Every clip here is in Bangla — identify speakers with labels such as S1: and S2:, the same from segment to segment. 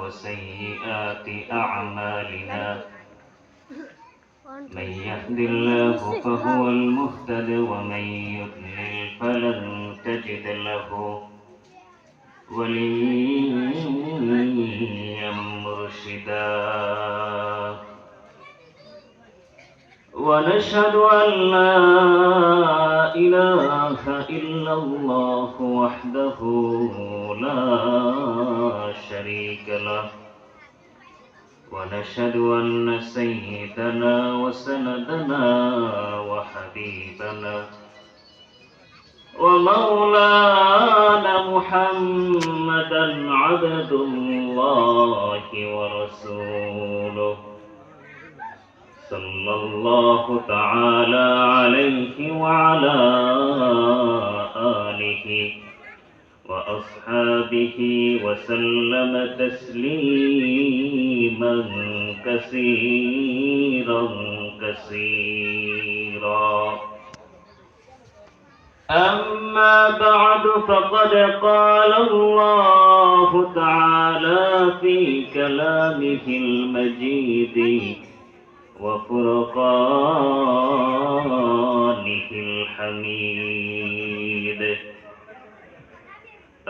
S1: وسيئات أعمالنا. من يهد الله فهو المهتد ومن يضلل فلن تجد له وليا مرشدا. ونشهد أن لا إله إلا الله وحده لا شريك له. ونشهد أن سيدنا وسندنا وحبيبنا ومولانا محمدا عبد الله ورسوله. صلى الله تعالى عليه وعلى آله وأصحابه وسلم تسليما كثيرا كثيرا. أما بعد فقد قال الله تعالى في كلامه المجيد وفرقانه الحميد.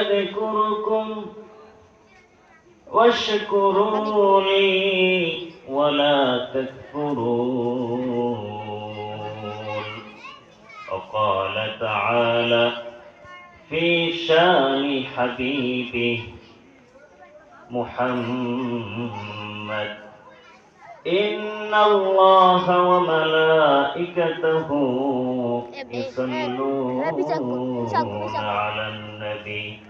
S1: أذكركم واشكروا لي ولا تكفرون. وقال تعالى في شان حبيبه محمد إن الله وملائكته يصلون على النبي.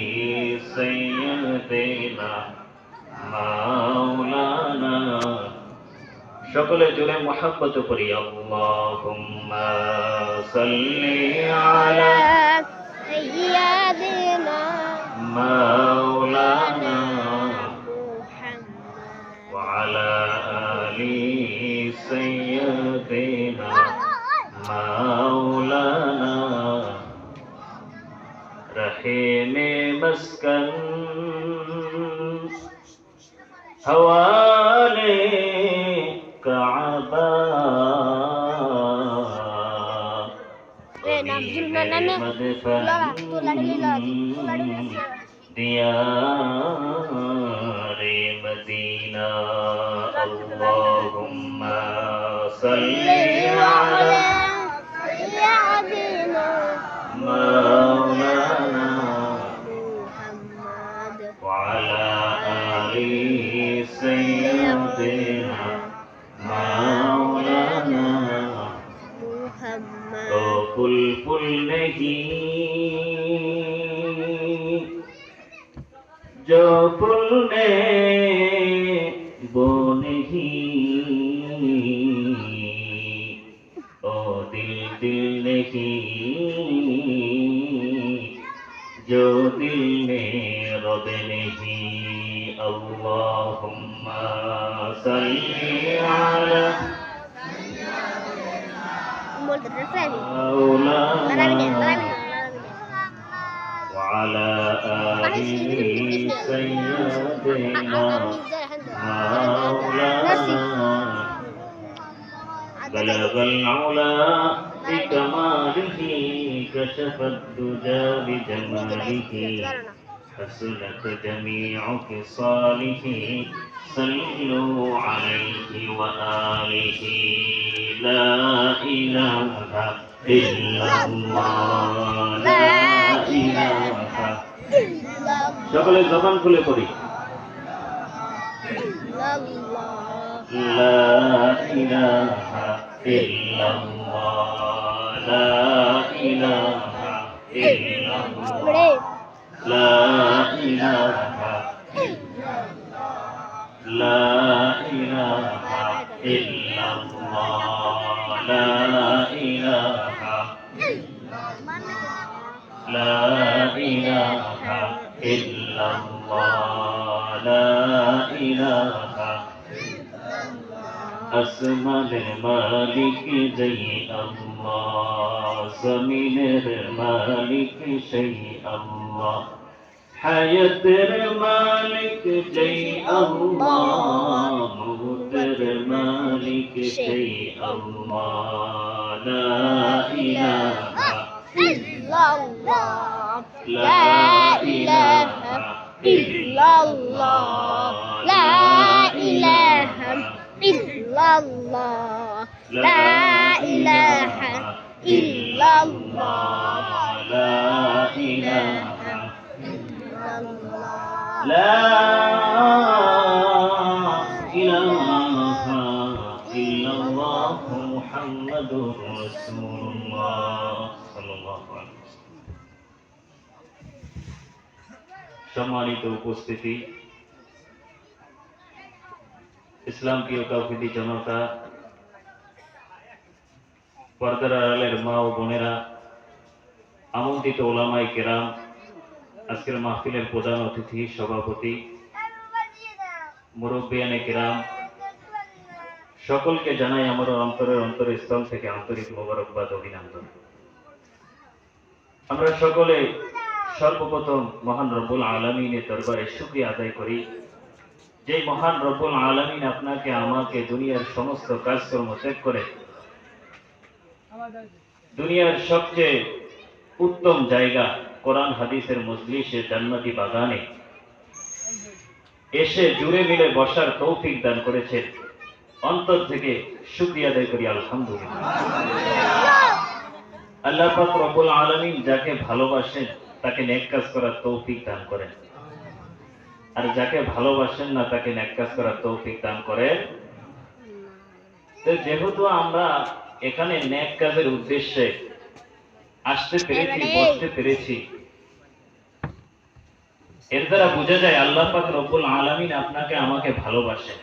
S1: সকলে জুড়ে মোহাব্বত করি আল্লাহুম্মা সাল্লি আলা সাইয়্যিদিনা মাওলানা মুহাম্মদ
S2: ওয়া
S1: আলা
S2: আলি
S1: সাইয়্যিদিনা মাওলানা রহিমে মাসকান
S2: दिया
S1: तो पुल पुल नहीं जो पुल ने
S2: الرفاني
S1: مولانا وعلى آله سيدنا مولانا. بلغ العلا بكماله كشف الدجى بجماله. حسنت جميع خصاله. صلوا عليه وآله لا إله إلا الله لا إله সকলে জবান খুলে পড়ি لا إله إلا الله لا إله إلا الله لا إله لا إله إلا الله لا إله لا إله إلا الله لا إله আসমানের মালিক যেই আল্লাহ জমিনের মালিক সেই আল্লাহ حياة مالك جي الله موتر مالك جي الله
S2: لا إله إلا الله لا إله إلا الله لا إله إلا الله
S1: لا إله
S2: إلا الله
S1: لا إله لا إله إلا الله محمد رسول الله صلى الله عليه وسلم সম্মানিত উপস্থিতি ইসলাম প্রিয় কাউফিদি জনতা পর্দার আড়ালের মা ও বোনেরা আমন্ত্রিত ওলামাই কেরাম আজকের মাহফিলের প্রধান অতিথি, সভাপতি, মুরব্বিয়ানে কেরাম সকলকে জানাই আমার অন্তরের অন্তরস্থল থেকে আন্তরিক মোবারকবাদ, অভিনন্দন। আমরা সকলে সর্বপ্রথম মহান রব্বুল আলমিনের দরবারে শুক্রিয়া আদায় করি। যে মহান রব্বুল আলমিন আপনাকে, আমাকে দুনিয়ার সমস্ত কাজকর্ম ত্যাগ করে, দুনিয়ার সবচেয়ে উত্তম জায়গা কোরআন, হাদিসের মজলিসে জান্নাতি বাগানে এসে জুড়ে মিলে বসার তৌফিক দান করেছেন। অন্তর থেকে শুক্রিয়া আদায় করি, আলহামদুলিল্লাহ। আল্লাহ পাক রব্বুল আলামিন যাকে ভালোবাসেন, তাকে নেক কাজ করার তৌফিক দান করেন। আর যাকে ভালোবাসেন না, তাকে নেক কাজ করার তৌফিক দান করেন। যেহেতু আমরা এখানে নেক কাজের উদ্দেশ্যে আসতে পেরেছি বসতে পেরেছি। এর দ্বারা বোঝা যায় আল্লাহ পাক রব্বুল আলামিন আপনাকে আমাকে ভালোবাসেন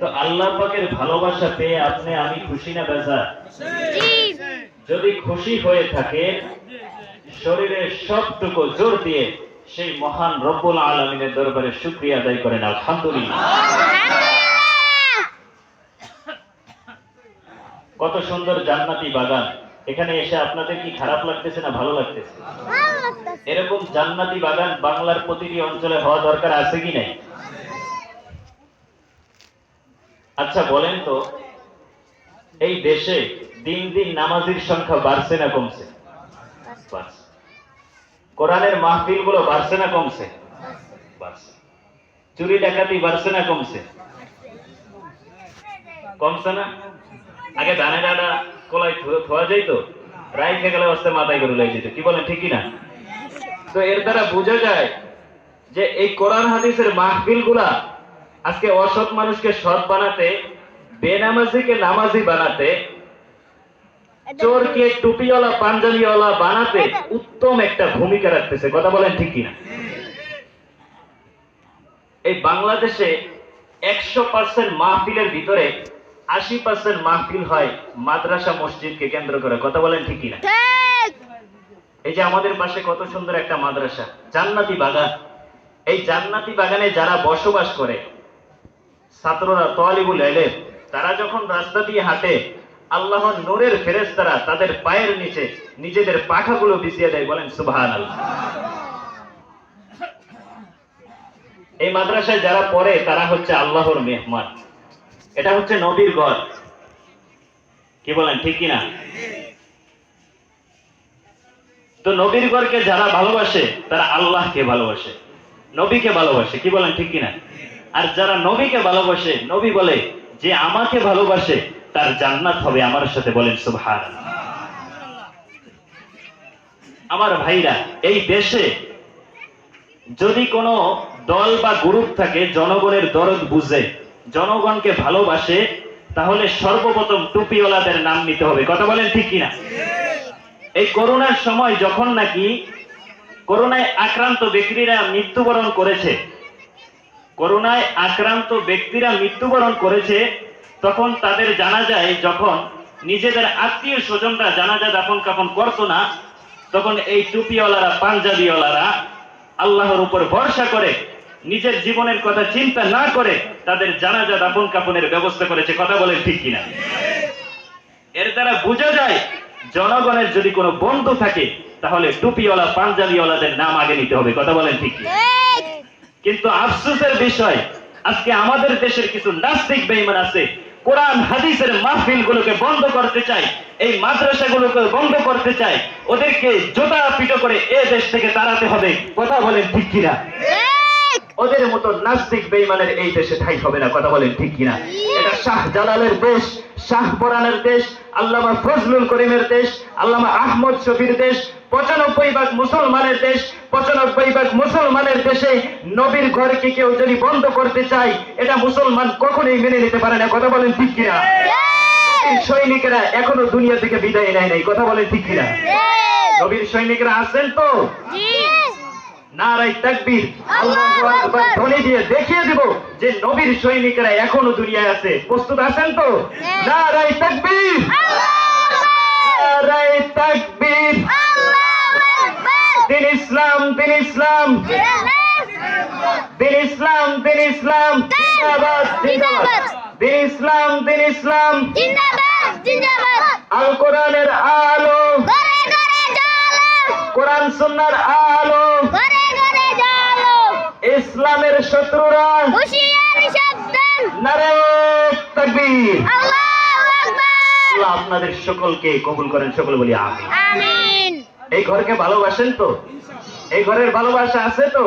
S1: তো আল্লাহ পাকের ভালোবাসা পেয়ে আপনি আমি খুশি না বেজা যদি খুশি হয়ে থাকে শরীরের সবটুকু জোর দিয়ে সেই মহান রব্বুল আলমিনের দরবারে শুক্রিয়া আদায় করেন আলহামদুলিল্লাহ। কত সুন্দর জান্নাতি বাগান। এখানে এসে আপনাদের কি খারাপ লাগতেছে না ভালো লাগতেছে? এরকম জান্নাতি বাগান বাংলার প্রতিটি অঞ্চলে হওয়া দরকার আছে কি নাই? আচ্ছা বলেন তো এই দেশে দিন দিন নামাজির সংখ্যা বাড়ছে না কমছে? কোরআনের মাহফিলগুলো বাড়ছে না কমছে? বাড়ছে। চুরি ডাকাতি বাড়ছে না কমছে? কমছে না? আগে ধানে ডাটা কলাই থোয়া যাইতো রাইখে গেলে অস্তে মাথায় করে যেত। কি বলেন ঠিক না? তো এর দ্বারা বোঝা যায় যে এই কোরআন হাদিসের মাহফিলগুলা আজকে অসৎ মানুষকে সৎ বানাতে বেনামাজিকে নামাজি বানাতে চোরকে টুপিওয়ালা পাঞ্জাবিওয়ালা বানাতে উত্তম একটা ভূমিকা রাখতেছে। কথা বলেন ঠিক কিনা এই বাংলাদেশে একশো পার্সেন্ট মাহফিলের ভিতরে আশি পার্সেন্ট মাহফিল হয় মাদ্রাসা মসজিদকে কেন্দ্র করে। কথা বলেন ঠিক কিনা? এই যে আমাদের পাশে কত সুন্দর একটা মাদ্রাসা জান্নাতি বাগান। এই জান্নাতি বাগানে যারা বসবাস করে ছাত্ররা তোয়ালিবুল এলেম তারা যখন রাস্তা দিয়ে হাঁটে আল্লাহর নূরের ফেরেশতারা তাদের পায়ের নিচে নিজেদের পাখাগুলো বিছিয়ে দেয় বলেন সুবহানাল্লাহ। এই মাদ্রাসায় যারা পড়ে তারা হচ্ছে আল্লাহর মেহমান। এটা হচ্ছে নবীর ঘর কি বলেন, ঠিক কিনা? তো নবীর ঘরকে যারা ভালোবাসে, তারা আল্লাহকে ভালোবাসে। নবীকে ভালোবাসে, কি বলেন, ঠিক কিনা? আর যারা নবীকে ভালোবাসে, নবী বলে, যে আমাকে ভালোবাসে, তার জান্নাত হবে আমার সাথে। বলেন সুবহান আমার ভাইরা, এই দেশে যদি কোনো দল বা গ্রুপ থাকে, জনগণের দরদ বুঝে জনগণকে ভালোবাসে, তাহলে সর্বপ্রথম টুপিওয়ালাদের নাম নিতে হবে। কথা বলেন ঠিক কিনা? এই করোনার সময় যখন নাকি করোনায় আক্রান্ত ব্যক্তিরা মৃত্যুবরণ করেছে, করোনায় আক্রান্ত ব্যক্তিরা মৃত্যুবরণ করেছে, তখন তাদের জানা যায় যখন নিজেদের আত্মীয় স্বজনরা জানাজা দাফন কাফন করতো না, তখন এই টুপিওয়ালারা, পাঞ্জাবিওয়ালারা আল্লাহর উপর ভরসা করে নিজের জীবনের কথা চিন্তা না করে তাদের জানাজা দাফন কাফনের ব্যবস্থা করেছে কথা বলেন ঠিক কিনা? এর দ্বারা বোঝা যায় জনগণের যদি কোনো বন্ধু থাকে তাহলে টুপিওয়ালা পাঞ্জাবিওয়ালাদের নাম আগে নিতে হবে কথা বলেন ঠিক কিন্তু আফসোসের বিষয় আজকে আমাদের দেশের কিছু নাস্তিক বেঈমান আছে কোরআন হাদিসের মাহফিল গুলোকে বন্ধ করতে চায় এই মাদ্রাসা গুলোকে বন্ধ করতে চায় ওদেরকে জোতা পিটো করে এ দেশ থেকে তাড়াতে হবে কথা বলেন ঠিক কিনা? ওদের মতো নাস্তিক বেঈমানের এই দেশে ঠাই হবে না কথা বলেন ঠিক কিনা? এটা শাহ জালালের দেশ শাহ পরানের দেশ আল্লামা ফজলুল করিমের দেশ আল্লামা আহমদ শফির দেশ পঁচানব্বই ভাগ মুসলমানের দেশ পঁচানব্বই ভাগ মুসলমানের দেশে নবীর ঘরকে কেউ যদি বন্ধ করতে চায় এটা মুসলমান কখনোই মেনে নিতে পারে না কথা বলেন ঠিক কিনা? সৈনিকেরা এখনও দুনিয়া থেকে বিদায় নেয় নাই কথা বলেন ঠিক কিনা? নবীর সৈনিকরা আছেন তো? নারাই তাকবীর আল্লাহু আকবার ধ্বনি দিয়ে দেখিয়ে দিব যে নবীর সৈনিকরা এখনও দুনিয়ায় আছে। প্রস্তুত আছেন তো। নারাই তাকবীর। নারাই তাকবীর। দিন ইসলাম দিন ইসলাম। দিন ইসলাম দিন ইসলাম। জিন্দাবাদ জিন্দাবাদ। দিন ইসলাম দিন ইসলাম। আল কোরআনের আলো। কোরআন সুন্নাহর আলো। ইসলামের শত্রুরা। আল্লাহ আপনাদের সকলকে কবুল করেন সকল বলি
S2: আমিন।
S1: এই ঘরকে ভালোবাসেন তো? এই ঘরের ভালোবাসা আছে তো?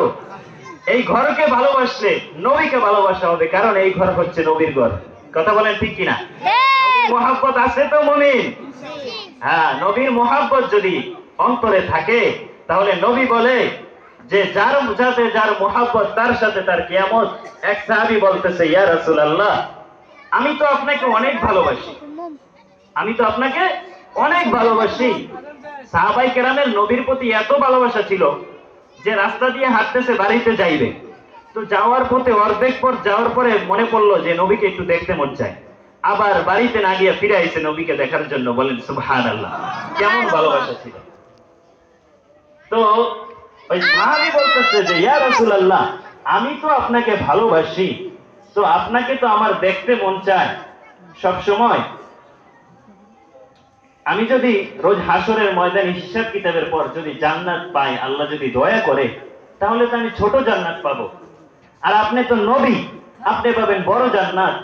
S1: এই ঘরকে ভালোবাসলে নবীকে ভালোবাসা হবে কারণ এই ঘর হচ্ছে নবীর ঘর। কথা বলেন ঠিক কিনা? মোহাব্বত আছে তো মমিন? হ্যাঁ নবীর মোহাব্বত যদি অন্তরে থাকে তাহলে নবী বলে যে যার সাথে যার মোহাব্বত, তার সাথে তার কিয়ামত, এক সাহাবী বলতেছে, ইয়া রাসুল আল্লাহ আমি তো আপনাকে অনেক ভালোবাসি। আমি তো আপনাকে অনেক ভালোবাসি। সাহাবাই কেরামের নবীর প্রতি এত ভালোবাসা ছিল যে রাস্তা দিয়ে হাঁটতেছে, বাড়িতে যাইবে। তো যাওয়ার পথে অর্ধেক পর যাওয়ার পরে মনে পড়ল যে নবীকে একটু দেখতে মন চায়। আবার বাড়িতে না গিয়ে ফিরে আইসে নবীকে দেখার জন্য, বলেন সুবহান আল্লাহ কেমন ভালোবাসা ছিল। তো ওই সাহাবী বলতেছে যে, ইয়া আমি তো আপনাকে ভালোবাসি। তো আপনাকে তো আমার দেখতে মন চায় সব সময় আমি যদি রোজ হাসরের ময়দানে হিসাব কিতাবের পর যদি জান্নাত পাই, আল্লাহ যদি দয়া করে, তাহলে তো আমি ছোট জান্নাত পাবো। আর আপনি তো নবী, আপনি পাবেন বড় জান্নাত।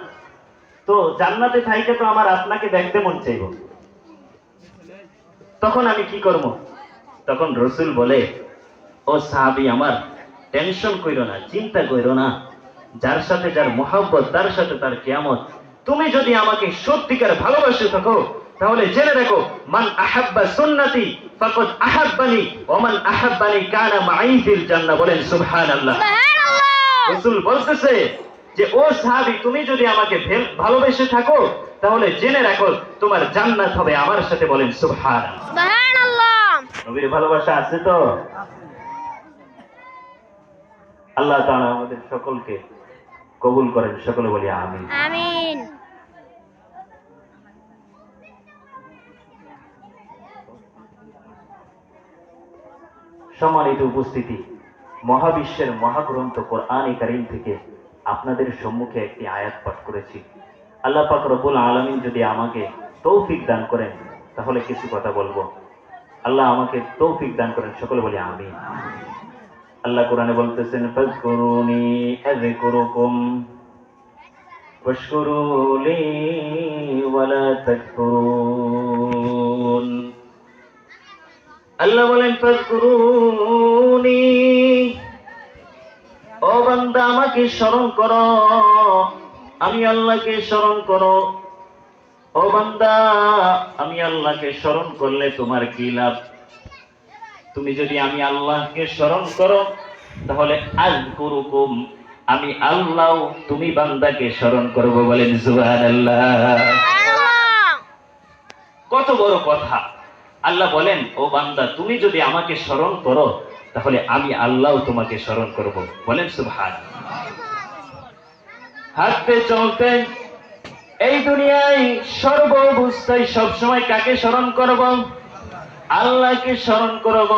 S1: তো জান্নাতে থাইকে তো আমার আপনাকে দেখতে মন চাইব। তখন আমি কি করব? তখন রসুল বলে ও সাহাবি আমার টেনশন কইরো না চিন্তা কইরো না। যার সাথে যার মোহাব্বত তার সাথে তার কিয়ামত। তুমি যদি আমাকে সত্যিকার ভালোবাসে থাকো তাহলে জেনে রাখো মান আহাব্বা সুন্নতি ফাকাদ আহাব্বানি ওয়া মান আহাব্বানি কানা মাই ফিল জান্নাহ বলেন সুবহানাল্লাহ। রসুল বলতেছে যে ও সাহাবি তুমি যদি আমাকে ভালোবেসে থাকো তাহলে জেনে রাখো তোমার জান্নাত হবে আমার সাথে বলেন সুবহান নবীর ভালোবাসা আছে তো? আল্লাহ তাআলা আমাদের সকলকে কবুল করেন সকলে বলি আমিন।
S2: আমিন।
S1: সম্মানিত উপস্থিতি মহাবিশ্বের মহাগ্রন্থ কোরআন কারীম থেকে আপনাদের সম্মুখে একটি আয়াত পাঠ করেছি। আল্লাহ পাক রব্বুল আলামিন যদি আমাকে তৌফিক দান করেন তাহলে কিছু কথা বলব। আল্লাহ আমাকে তৌফিক দান করেন সকলে বলি আমি আল্লাহ কোরআনে বলতেছেন, ফাজকুরুনি আযকুরুকুম, ওয়াশকুরু লি ওয়ালা তাকফুরুন। আল্লাহ বলেন, ফাজকুরুনি, ও বান্দা, আমাকে স্মরণ করো। আমি আল্লাহকে স্মরণ করো। ও বান্দা, আমি আল্লাহকে স্মরণ করলে তোমার কি লাভ? তুমি যদি আমি আল্লাহকে স্মরণ করো তাহলে আজ করুকুম আমি আল্লাহ তুমি বান্দাকে স্মরণ করব বলেন সুবহানাল্লাহ। কত বড় কথা। আল্লাহ বলেন ও বান্দা তুমি যদি আমাকে স্মরণ করো তাহলে আমি আল্লাহ তোমাকে স্মরণ করব। বলেন সুবহান হাঁটতে চলতে। এই দুনিয়ায় সর্ব অবস্থায় সবসময় কাকে স্মরণ করব? আল্লাহকে স্মরণ করব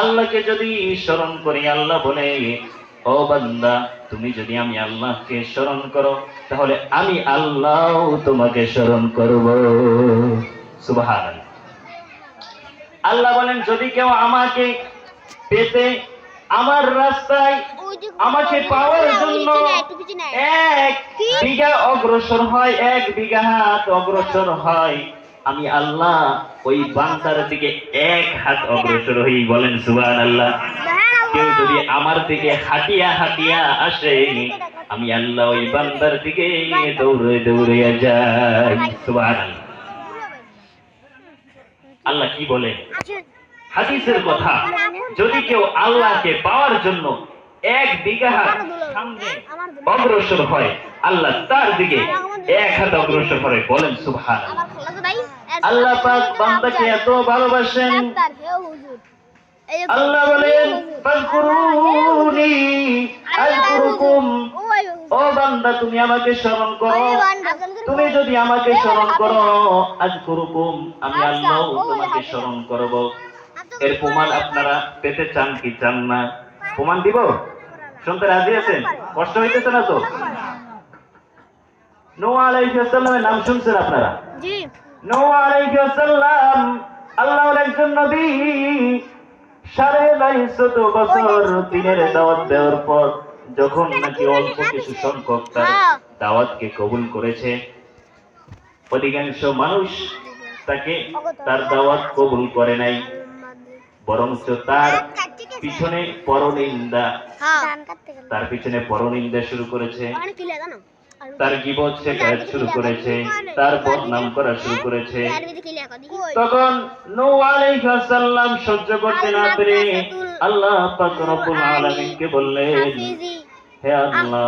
S1: আল্লাহকে যদি স্মরণ করি, আল্লাহ বলে, ও বান্দা, তুমি যদি আমি আল্লাহকে স্মরণ করো, তাহলে আমি আল্লাহ তোমাকে স্মরণ করব। সুবহান আল্লাহ বলেন, যদি কেউ আমাকে পেতে আমার রাস্তায় আমাকে পাওয়ার জন্য এক বিঘা অগ্রসর হয়, এক বিঘা হাত অগ্রসর হয় আমি আল্লাহ ওই বান্দার দিকে এক হাত অগ্রসর হই বলেন সুবান আল্লাহ কেউ যদি আমার দিকে হাঁটিয়া হাঁটিয়া আসে আমি আল্লাহ ওই বান্দার দিকে দৌড়ে দৌড়ে যাই সুবান আল্লাহ আল্লাহ কি বলে? হাদিসের কথা যদি কেউ আল্লাহকে পাওয়ার জন্য এক বিঘা হাত সামনে অগ্রসর হয়। আল্লাহ তার দিকে এক হাত অগ্রসর করে। বলেন সুবহান আল্লাহ পাক বান্দাকে এত ভালোবাসেন। আল্লাহ বলেন ফাজকুরুনি আযকুরুকুম ও বান্দা তুমি আমাকে স্মরণ করো। তুমি যদি আমাকে স্মরণ করো আযকুরুকুম আমি আল্লাহ তোমাকে স্মরণ করব। এর প্রমাণ আপনারা পেতে চান কি চান না? প্রমাণ দিব? শুনতে রাজি আছেন? কষ্ট হইতেছে না তো? নাম শুনছেন আপনারা?
S2: জি।
S1: নো আল্লাহর একজন নবী। সাড়ে বাইশত বছর দিনের দাওয়াত দেওয়ার পর যখন নাকি অল্প কিছু সংখ্যক তার দাওয়াতকে কবুল করেছে অধিকাংশ মানুষ তাকে তার দাওয়াত কবুল করে নাই। বরঞ্চ তার পিছনে পরনিন্দা। তার পিছনে পরনিন্দা শুরু করেছে। তার গিবত শেখায়ত শুরু করেছে। তার বদনাম করা শুরু করেছে। তখন নূহ আলাইহিস সালাম সহ্য করতে না পেরে আল্লাহ পাক রব্বুল আলামিনকে বললেন হে আল্লাহ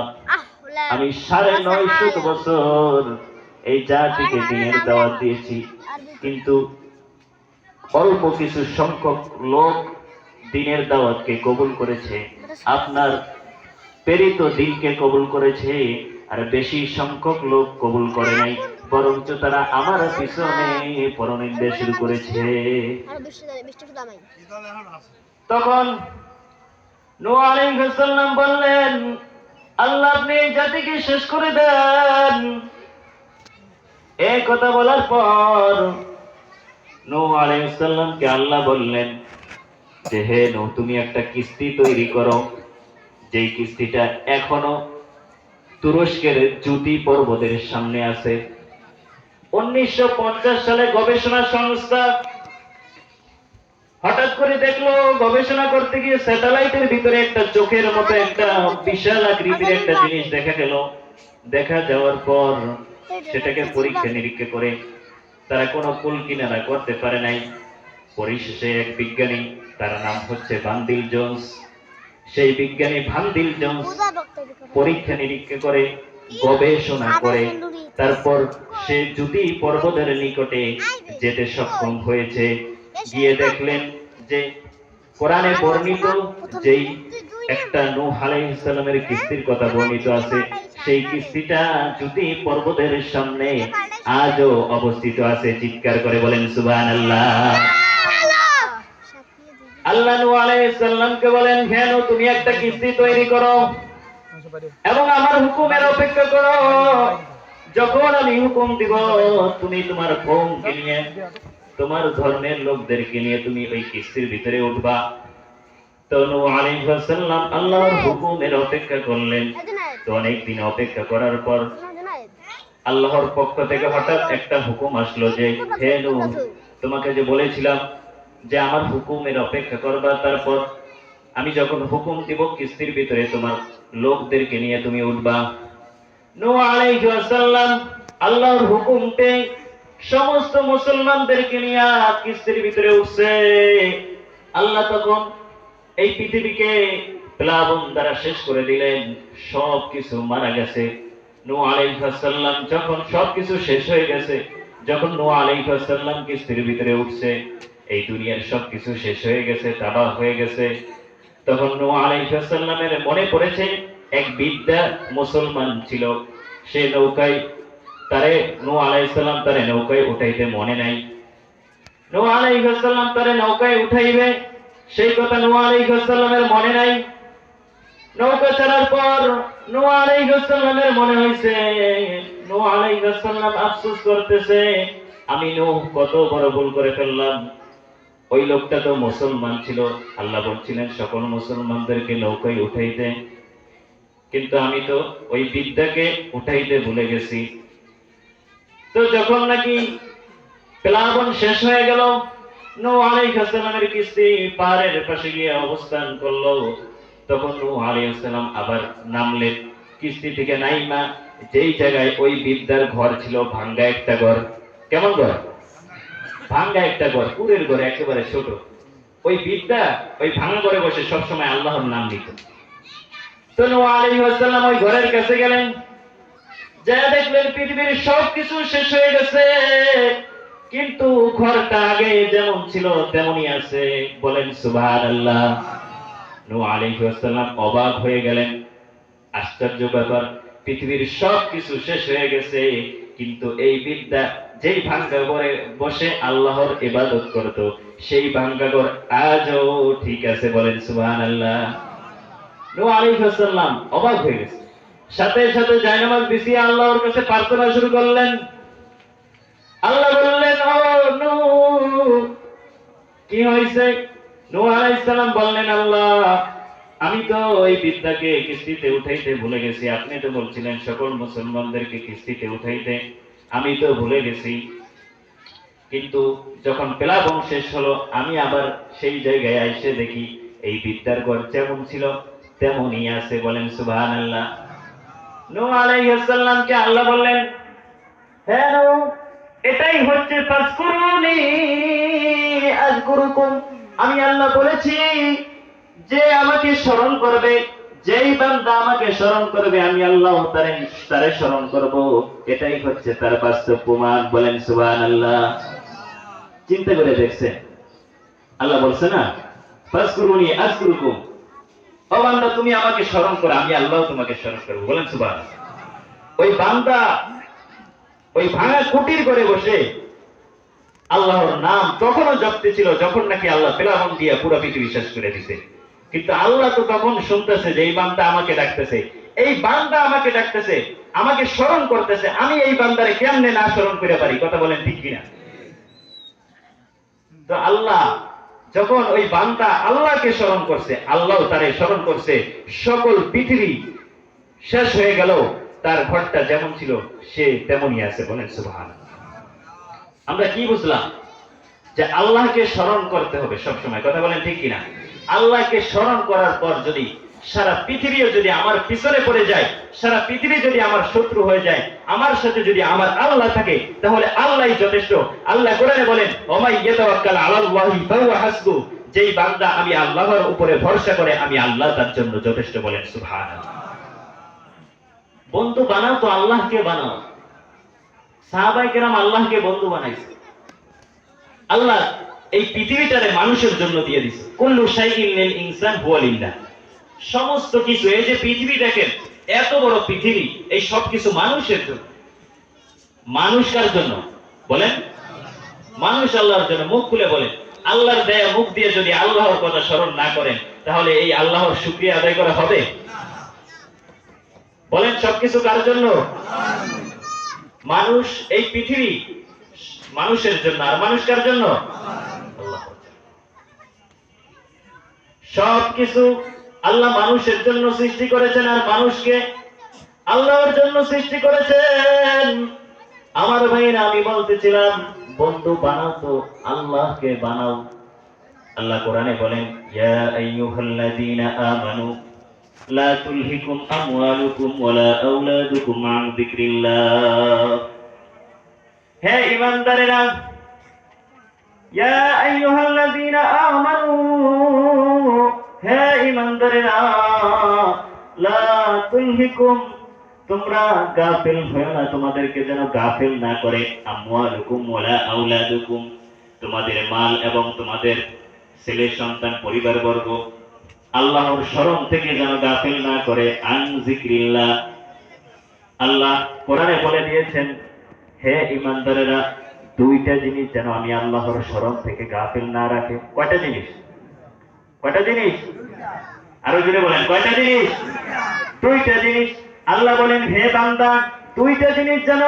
S1: আমি সাড়ে নয়শত বছর এই জাতিকে দিনের দাওয়াত দিয়েছি। কিন্তু অল্প কিছু সংখ্যক লোক দিনের দাওয়াতকে কবুল করেছে। আপনার প্রেরিত দিনকে কবুল করেছে, আর বেশি সংখ্যক লোক কবুল করে নাই। বরঞ্চ তারা আমার পিছনে পরনিন্দা শুরু করেছে। তখন আলাইহিস বললেন, আল্লাহ আপনি জাতিকে শেষ করে দেন। এই কথা বলার পর আলাইহিস আল্লাহ বললেন যে, হে নূহ, তুমি একটা কিস্তি তৈরি করো। যেই কিস্তিটা এখনও তুরস্কের পর্বতের সামনে আছে। উনিশশো সালে গবেষণা সংস্থা হঠাৎ করে দেখল, গবেষণা করতে গিয়ে স্যাটেলাইটের ভিতরে একটা চোখের মতো একটা বিশাল আকৃতির একটা জিনিস দেখা গেল। দেখা যাওয়ার পর সেটাকে পরীক্ষা নিরীক্ষা করে তারা কোনো কুল কিনারা করতে পারে নাই। পরিশেষে এক বিজ্ঞানী, তার নাম হচ্ছে ভান্দিল জোন্স। সেই বিজ্ঞানী ভান্দিল জোন্স পরীক্ষা নিরীক্ষা করে, গবেষণা করে, তারপর সে জ্যোতি পর্বতের নিকটে যেতে সক্ষম হয়েছে, গিয়ে দেখলেন যে কোরআনে বর্ণিত যেই একটা নূহ আলাইহিস সালামের কিস্তির কথা বর্ণিত আছে সেই কিস্তিটা জ্যোতি পর্বতের সামনে আজও অবস্থিত আছে। চিৎকার করে বলেন, সুবহানাল্লাহ। আল্লাহ নূহ আলাইহিস সালামকে বলেন হে নূহ, তুমি একটা কিস্তি তৈরি করো এবং আমার হুকুমের অপেক্ষা করো। যখন আমি হুকুম দিব, তুমি তোমার কৌমকে নিয়ে, তোমার ধর্মের লোকদেরকে নিয়ে তুমি ওই কিস্তির ভিতরে উঠবা। তনু আলাইহিস সালাম আল্লাহর হুকুমের অপেক্ষা করলেন। তো অনেক দিন অপেক্ষা করার পর আল্লাহর পক্ষ থেকে হঠাৎ একটা হুকুম আসলো যে, হে নূহ তোমাকে যে বলেছিলাম যে আমার হুকুমের অপেক্ষা করবা, তারপর আমি যখন হুকুম দিব, কিস্তির ভিতরে তোমার লোকদেরকে নিয়ে তুমি উঠবা। আল্লাহর হুকুম পেয়ে সমস্ত মুসলমানদেরকে নিয়ে কিস্তির ভিতরে উঠছে। আল্লাহ তখন এই পৃথিবীকে প্লাবন দ্বারা শেষ করে দিলেন সব কিছু মারা গেছে। নূহ আলাইহিস সালাম যখন শেষ হয়ে গেছে, যখন নূহ আলাইহিস সালাম কিস্তির ভিতরে উঠছে, এই দুনিয়ার শেষ হয়ে গেছে তাবাহ হয়ে গেছে। তখন নূহ আলাইহিস সালামের মনে পড়েছে, এক বিদ্যা মুসলমান ছিল। সে নৌকায় তারে, নূহ আলাইহিস সালাম তারে নৌকায় উঠাইতে মনে নাই। নূহ আলাইহিস সালাম তারে নৌকায় উঠাইবে, সেই কথা নূহ আলাইহিস সালামের মনে নাই। নৌকা ছাড়ার পর নূহ আলাইহিস সালামের মনে হইছে নূহ আলাইহিস সালাম আফসোস করতেছে, আমি নূহ কত বড় ভুল করে ফেললাম। ওই লোকটা তো মুসলমান ছিল, আল্লাহ বলছিলেন সকল মুসলমানদেরকে নৌকায় উঠাইতে। কিন্তু আমি তো ওই বিদ্যাকে উঠাইতে ভুলে গেছি। তো যখন নাকি প্লাবন শেষ হয়ে গেল নূহ আলাইহিস সালামের কিস্তি পাহাড়ের পাশে গিয়ে অবস্থান করল। তখন নূহ আলাইহিস সালাম আবার নামলেন, কিস্তি থেকে নাইমা, যেই জায়গায় ওই বিদ্যার ঘর ছিল, ভাঙ্গা একটা ঘর। কেমন ঘর? ভাঙ্গা একটা ঘর কুড়ের ঘর, একেবারে ছোট। ওই বিদ্যা, ওই ভাঙ্গা ঘরে বসে সবসময় আল্লাহর নাম নিত। তো নূহ আলাইহিস সালাম ওই ঘরের কাছে গেলেন। যা দেখলেন পৃথিবীর সবকিছু শেষ হয়ে গেছে। কিন্তু ঘরটা আগে যেমন ছিল, তেমনই আছে। বলেন সুবহানাল্লাহ। নূহ অবাক হয়ে গেলেন। আশ্চর্য ব্যাপার, পৃথিবীর সবকিছু শেষ হয়ে গেছে, কিন্তু এই বিদ্যা যেই ভাঙ্গা ঘরে বসে আল্লাহর ইবাদত করত, সেই ভাঙ্গা ঘর আজও ঠিক আছে বলেন সুবহানাল্লাহ। নূহ আলাইহিস সালাম অবাক হয়ে গেছে। সাথে সাথে জায়নামাজ বিছিয়ে আল্লাহর কাছে প্রার্থনা শুরু করলেন। আল্লাহ বললেন, ও কি হয়েছে? নূহ বললেন, আল্লাহ, আমি তো ওই বিদ্যাকে কিস্তিতে উঠাইতে ভুলে গেছি। আপনি তো বলছিলেন সকল মুসলমানদেরকে কিস্তিতে উঠাইতে। আমি তো ভুলে গেছি। কিন্তু যখন প্লাবন শেষ হলো, আমি আবার সেই জায়গায় এসে দেখি, এই বিদ্যার ঘর যেমন ছিল, তেমনই আছে। বলেন, সুবহানাল্লাহ। নূহ আলাইহিস সালামকে আল্লাহ বললেন হ্যাঁ এটাই হচ্ছে আমি আল্লাহ বলেছি, যে আমাকে স্মরণ করবে, যেই বান্দা আমাকে স্মরণ করবে, আমি আল্লাহ তারে তারে স্মরণ করব। এটাই হচ্ছে তার বাস্তব প্রমাণ। বলেন, সুবহানাল্লাহ। চিন্তা করে দেখছেন? আল্লাহ বলছে না তুমি আমাকে স্মরণ করো, আমি আল্লাহ তোমাকে স্মরণ করব। বলেন সুবান ওই বান্দা, ওই ভাঙা কুটির করে বসে আল্লাহর নাম তখনও জপতে ছিল যখন নাকি আল্লাহ পেলাবন দিয়ে পুরো পৃথিবী শেষ করে দিছে। কিন্তু আল্লাহ তো তখন শুনতেছে যে এই বান্দা আমাকে ডাকতেছে। এই বান্দা আমাকে ডাকতেছে, আমাকে স্মরণ করতেছে, আমি এই বান্দারে কেমনে না স্মরণ করে পারি? কথা বলেন ঠিক কিনা? তো আল্লাহ যখন ওই বান্দা আল্লাহকে স্মরণ করছে আল্লাহ তারে স্মরণ করছে, সকল পৃথিবী শেষ হয়ে গেল তার ঘরটা যেমন ছিল, সে তেমনই আছে বলেন সুবহান আমরা কি বুঝলাম? যে আল্লাহকে স্মরণ করতে হবে সব সময় কথা বলেন ঠিক কিনা? আল্লাহকে স্মরণ করার পর যদি সারা পৃথিবীও যদি আমার পিছনে পড়ে যায়, সারা পৃথিবী যদি আমার শত্রু হয়ে যায়, আমার সাথে যদি আমার আল্লাহ থাকে, তাহলে আল্লাহই যথেষ্ট। আল্লাহ কোরআনে বলেন, ওমাই ইয়াতাওয়াক্কাল আলাল্লাহি ফাহুয়া হাসবু। যেই বান্দা আমি আল্লাহর উপরে ভরসা করে, আমি আল্লাহ তার জন্য যথেষ্ট বলেন, সুবহানাল্লাহ। বন্ধু বানাও তো আল্লাহকে বানাও। সাহাবাই আল্লাহকে বন্ধু বানাইছে। আল্লাহ এই পৃথিবীটারে মানুষের জন্য দিয়ে দিছে। কুল্লু শাইইন ইনসান হুয়া লিল্লাহ। সমস্ত কিছু, এই যে পৃথিবী দেখেন, এত বড় পৃথিবী, এই সব কিছু মানুষের জন্য। মানুষ কার জন্য? বলেন। মানুষ আল্লাহর জন্য। মুখ খুলে বলেন। আল্লাহর দেয়া, মুখ দিয়ে যদি আল্লাহর কথা স্মরণ না করেন, তাহলে এই আল্লাহর শুকরিয়া আদায় করা হবে? বলেন, সবকিছু কার জন্য? মানুষ এই পৃথিবী মানুষের জন্য আর মানুষ কার জন্য? সব কিছু আল্লাহ মানুষের জন্য সৃষ্টি করেছেন আর মানুষকে আল্লাহর জন্য সৃষ্টি করেছেন। আমার ভাইরা আমি বলতেছিলাম, বন্ধু বানাও তো, আল্লাহকে বানাও। আল্লাহ কোরআনে বলেন, ইয়া আইয়ুহাল্লাযীনা আমানু লা তুলহিকুম আমওয়ালুকুম ওয়ালা আওলাদুকুম আন যিকরিল্লাহ। হে ঈমানদারেরা, ইয়া আইয়ুহাল্লাযীনা আমানু, হে ঈমানদারেরা, লা তুলহিকুম, তোমরা গাফিল হয়েও না, তোমাদেরকে যেন গাফিল না করে। আমওয়ালুকুম ওয়ালা আওলাদুকুম, তোমাদের মাল এবং তোমাদের ছেলে, সন্তান, পরিবারবর্গ আল্লাহর স্মরণ থেকে যেন গাফিল না করে, আন জিক্রিল্লাহ। আল্লাহ কোরআনে বলে দিয়েছেন, হে ইমানদারেরা, দুইটা জিনিস যেন আমি আল্লাহর স্মরণ থেকে গাফিল না রাখে। কয়টা জিনিস? কয়টা জিনিস? আরও জুড়ে বলেন, কয়টা জিনিস? দুইটা জিনিস। আল্লাহ বলেন, হে বান্দা, দুইটা জিনিস যেন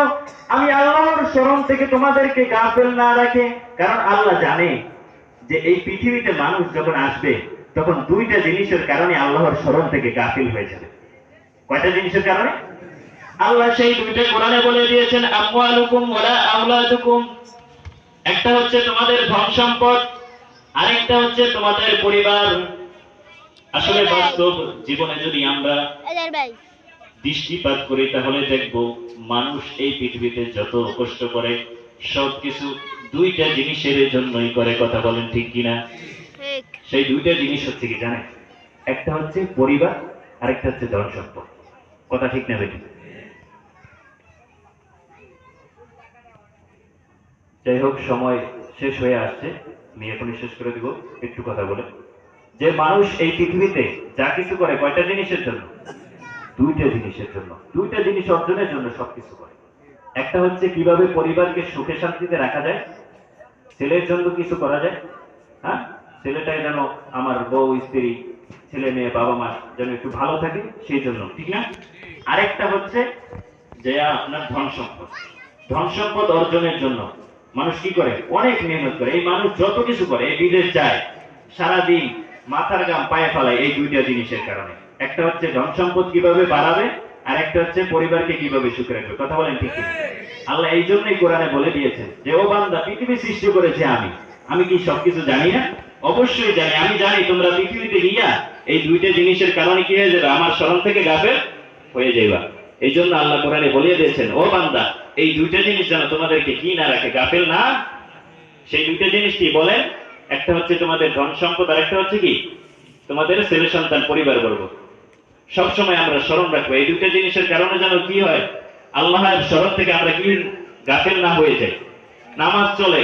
S1: আমি আল্লাহর স্মরণ থেকে তোমাদেরকে গাফেল না রাখে। কারণ আল্লাহ জানে যে এই পৃথিবীতে মানুষ যখন আসবে তখন দুইটা জিনিসের কারণে আল্লাহর স্মরণ থেকে গাফিল হয়ে যাবে। কয়টা জিনিসের কারণে? আল্লাহ সেই দুইটা কোরআনে বলে দিয়েছেন আমওয়ালুকুম ওয়ালা আওলাদুকুম। একটা হচ্ছে তোমাদের ধন সম্পদ আরেকটা হচ্ছে তোমাদের পরিবার। আসলে বাস্তব জীবনে যদি আমরা দৃষ্টিপাত করি তাহলে দেখব মানুষ এই পৃথিবীতে যত কষ্ট করে সবকিছু দুইটা জিনিসের জন্যই করে কথা বলেন ঠিক কিনা? সেই দুইটা জিনিস হচ্ছে কি জানেন? একটা হচ্ছে পরিবার, আরেকটা হচ্ছে ধন সম্পদ কথা ঠিক না বেটি যাই হোক, সময় শেষ হয়ে আসছে। আমি এখনই শেষ করে দিব। একটু কথা বলে। যে মানুষ এই পৃথিবীতে যা কিছু করে, কয়টা জিনিসের জন্য? দুইটা জিনিসের জন্য। দুইটা জিনিস অর্জনের জন্য সবকিছু করে। একটা হচ্ছে কীভাবে পরিবারকে সুখে শান্তিতে রাখা যায়, ছেলের জন্য কিছু করা যায় হ্যাঁ? ছেলেটাই যেন আমার বউ, স্ত্রী, ছেলে মেয়ে, বাবা মা যেন একটু ভালো থাকে, সেই জন্য, ঠিক না? আরেকটা হচ্ছে যে আপনার ধন সম্পদ। ধন সম্পদ অর্জনের জন্য মানুষ কি করে? অনেক মেহনত করে। এই মানুষ যত কিছু করে, এই বিদেশ যায়, সারাদিন মাথার গাম পায়ে ফেলায় এই দুইটা জিনিসের কারণে। একটা হচ্ছে ধন সম্পদ কীভাবে বাড়াবে, আর একটা হচ্ছে পরিবারকে কীভাবে সুখে রাখবে। কথা বলেন ঠিক আল্লাহ এই জন্যই কোরআনে বলে দিয়েছেন যে, ও বান্দা, পৃথিবী সৃষ্টি করেছে আমি। আমি কি সবকিছু জানি না? অবশ্যই জানি, আমি জানি তোমরা পৃথিবীতে গিয়া এই দুইটা জিনিসের কারণে কি হয়ে যাবে? আমার স্মরণ থেকে গাফেল হয়ে যাইবা। এই জন্য আল্লাহ কোরআনে বলিয়ে দিয়েছেন, ও বান্দা, এই দুইটা জিনিস যেন তোমাদেরকে কি না রাখে, গাফেল না? সেই দুইটা জিনিস কি বলেন, একটা হচ্ছে তোমাদের ধন সম্পদ আর একটা হচ্ছে কি? তোমাদের ছেলে সন্তান, পরিবার বর্গ। সবসময় আমরা স্মরণ রাখব, এই দুইটা জিনিসের কারণে যেন কি হয়? আল্লাহর স্মরণ থেকে আমরা কি গাফেল না হয়ে যাই? নামাজ চলে,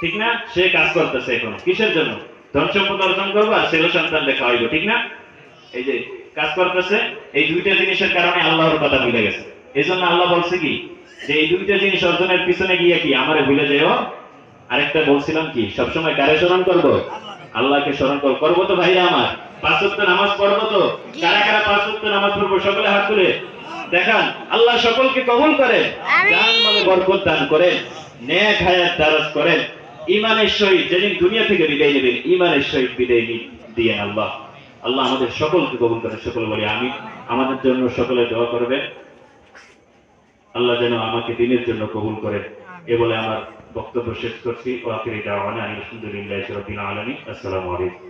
S1: ঠিক না? সে কাজ করতেছে এখন। কিসের জন্য? ধন সম্পদ অর্জন করব আর ছেলে সন্তান দেখা হইব ঠিক না? এই যে কাজ করতেছে এই দুইটা জিনিসের কারণে আল্লাহর কথা ভুলে গেছে। এই জন্য আল্লাহ বলছে কি? যে এই দুইটা জিনিস অর্জনের পিছনে গিয়ে কি আমারে ভুলে যেও আরেকটা বলছিলাম কি সবসময় কারে স্মরণ করব? আল্লাহকে স্মরণ করব করব তো ভাইরা আমার। পাঁচ নামাজ পড়ব তো? কারা কারা পাঁচ নামাজ পড়ব? সকলে হাত তুলে দেখান। আল্লাহ সকলকে কবুল করেন। দান মানে বরকত দান করেন। নেক হায়াত দারাজ করেন। ইমানের সহিত, যেদিন দুনিয়া থেকে বিদায় নেবেন ইমানের সহিত বিদায় দিয়েন আল্লাহ। আল্লাহ আমাদের সকলকে কবুল করে, সকল বলি আমি আমাদের জন্য সকলে দোয়া করবে আল্লাহ যেন আমাকে দিনের জন্য কবুল করে। এ বলে আমার বক্তব্য শেষ করছি। ওয়াকিরি দাওয়ানা আলহামদুলিল্লাহি রাব্বিল আলামিন। আসসালামু আলাইকুম।